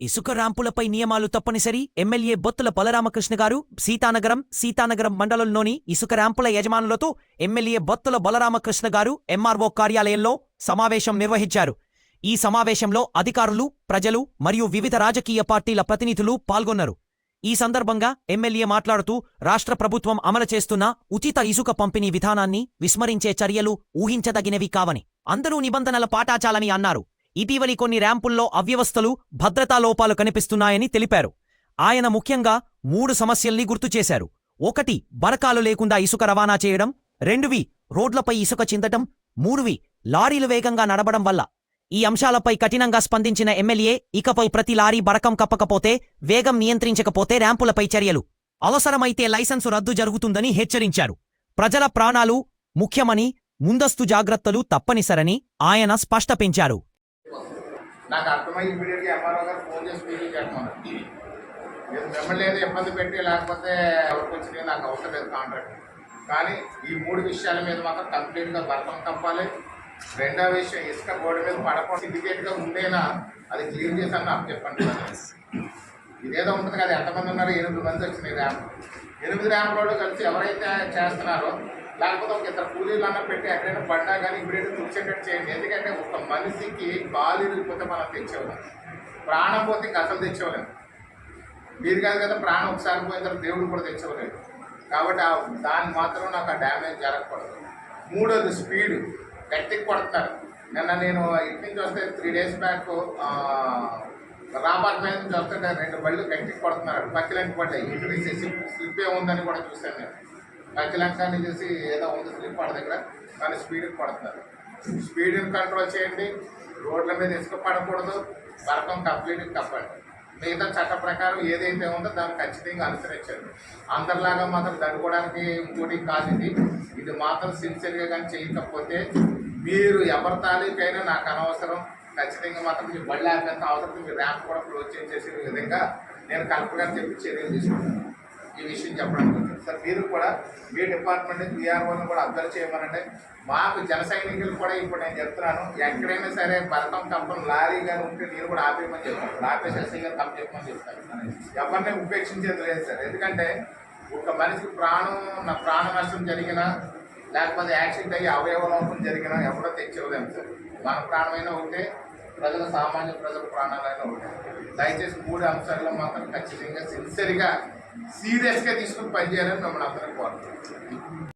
ఇసుక ర్యాంపులపై నియమాలు తప్పనిసరి. ఎమ్మెల్యే బొత్తుల బలరామకృష్ణ గారు సీతానగరం సీతానగరం మండలంలోని ఇసుక ర్యాంపుల యజమానులతో ఎమ్మెల్యే బొత్తుల బలరామకృష్ణ గారు ఎంఆర్ఓ కార్యాలయంలో సమావేశం నిర్వహించారు. ఈ సమావేశంలో అధికారులు ప్రజలు మరియు వివిధ రాజకీయ పార్టీల ప్రతినిధులు పాల్గొన్నారు. ఈ సందర్భంగా ఎమ్మెల్యే మాట్లాడుతూ రాష్ట్ర ప్రభుత్వం అమలు చేస్తున్న ఉచిత ఇసుక పంపిణీ విధానాన్ని విస్మరించే చర్యలు ఊహించదగినవి కావని అందరూ నిబంధనల పాటాచాలని అన్నారు. ఇటీవలి కొన్ని ర్యాంపుల్లో అవ్యవస్థలు భద్రతా లోపాలు కనిపిస్తున్నాయని తెలిపారు. ఆయన ముఖ్యంగా మూడు సమస్యల్ని గుర్తు చేశారు. ఒకటి బరకాలు లేకుండా ఇసుక రవాణా చేయడం. రెండువి రోడ్లపై ఇసుక చిందటం. మూడువి లారీలు వేగంగా నడవడం వల్ల. ఈ అంశాలపై కఠినంగా స్పందించిన ఎమ్మెల్యే ఇకపై ప్రతి లారీ బరకం కప్పకపోతే వేగం నియంత్రించకపోతే ర్యాంపులపై చర్యలు. అవసరమైతే లైసెన్సు రద్దు జరుగుతుందని హెచ్చరించారు. ప్రజల ప్రాణాలు ముఖ్యమని ముందస్తు జాగ్రత్తలు తప్పనిసరని ఆయన స్పష్టపెంచారు. నాకు అర్థమైంది ఇమీడియట్గా ఎంఆర్ఓ గారు ఫోన్ చేసి మీటింగ్ పెట్టమన్నారు మీరు మిమ్మల్ని ఏదో ఇబ్బంది పెట్టి లేకపోతే ఎవరికి వచ్చినాయి నాకు అవసరం లేదు కాంట్రాక్ట్ కానీ ఈ మూడు విషయాల మీద మాత్రం కంప్లీట్గా భర్తం తప్పాలి. రెండో విషయం ఇసుక బోర్డు మీద పడకుండా సిండికేట్గా ఉండేనా? అది క్లియర్ చేశాను నాకు చెప్పండి. ఇదేదో ఉంటుంది కదా ఎంతమంది ఉన్నారు? ఎనిమిది మంది వచ్చినాయి ర్యాంప్. ఎనిమిది ర్యాంపులో కలిసి ఎవరైతే చేస్తున్నారో లేకపోతే ఒక ఇద్దరు కూలీలు అన్న పెట్టి ఎక్కడైనా పడ్డా కానీ ఇప్పుడైతే తుడిచేటట్టు చేయండి. ఎందుకంటే ఒక మనిషికి కాలు ఇరిగిపోతే మనం తెచ్చేవాళ్ళం. ప్రాణం పోతే ఇంకా అసలు తెచ్చేవాళ్ళం. మీరు కాదు కదా ప్రాణం ఒకసారి పోయిన తర్వాత దేవుడు కూడా తెచ్చుకోలేదు కాబట్టి ఆ దాన్ని మాత్రం నాకు ఆ డ్యామేజ్ జరగకూడదు. మూడోది స్పీడ్. గట్టికి కొడతారు. నిన్న నేను ఇటు నుంచి వస్తే త్రీ డేస్ బ్యాక్ రాబాద్ మీద నుంచి వస్తుంటే రెండు బళ్ళు గట్టికి కొడుతున్నారు. పక్కిలంక పడ్డాయి ఇంటి నుంచి స్లిప్ ఏముందని కూడా చూశాను నేను. పక్కిలంక చేసి ఏదో ఉంది స్లిప్ పడ దగ్గర కానీ స్పీడ్కి పడుతున్నారు. స్పీడ్ని కంట్రోల్ చేయండి. రోడ్ల మీద ఇసుక పడకూడదు. పరకం కంప్లీట్గా కప్పండి. మిగతా చట్ట ప్రకారం ఏదైతే ఉందో దాన్ని ఖచ్చితంగా అనుసరించండి. అందరిలాగా మాత్రం దడుకోవడానికి ఇంకోటి కాదు ఇది. ఇది మాత్రం సిన్సియర్గా కానీ చేయకపోతే మీరు ఎవరి తాలూకైనా నాకు అనవసరం. ఖచ్చితంగా మాత్రం మీ బళ్ళు ఆపేంత అవసరం. మీ ర్యాంప్ కూడా క్లోజ్ చేసేసే విధంగా నేను కలెక్టర్ గారు చెప్పి చర్యలు తీసుకుంటాను. ఈ విషయం చెప్పడానికి సార్ మీరు కూడా మీ డిపార్ట్మెంట్ బీఆర్ఓని కూడా అబ్జర్వ్ చేయమనండి. మాకు జన సైనికులు కూడా ఇప్పుడు నేను చెప్తున్నాను ఎక్కడైనా సరే బలకం కంపం లారీ గారు ఉంటే మీరు కూడా ఆపేయమని చెప్తాను ఆపేసి ఎస్ఐ గారు తప్పు చెప్పమని చెప్తాను ఎవరిని ఉపేక్షించేది లేదు సార్. ఎందుకంటే ఒక మనిషికి ప్రాణం నా ప్రాణ నష్టం జరిగినా లేకపోతే యాక్సిడెంట్ అయ్యి అవయవ లోపం జరిగినా ఎవరో తెచ్చేవలేము సార్. మన ప్రాణమైనా ఒకటే ప్రజల సామాన్య ప్రజల ప్రాణాలైనా ఒకటే. దయచేసి మూడు అంశాల్లో మాత్రం ఖచ్చితంగా సిన్సియర్గా సీరియస్గా తీసుకుని పనిచేయాలని మిమ్మల్ని అందరం కోరుతున్నాం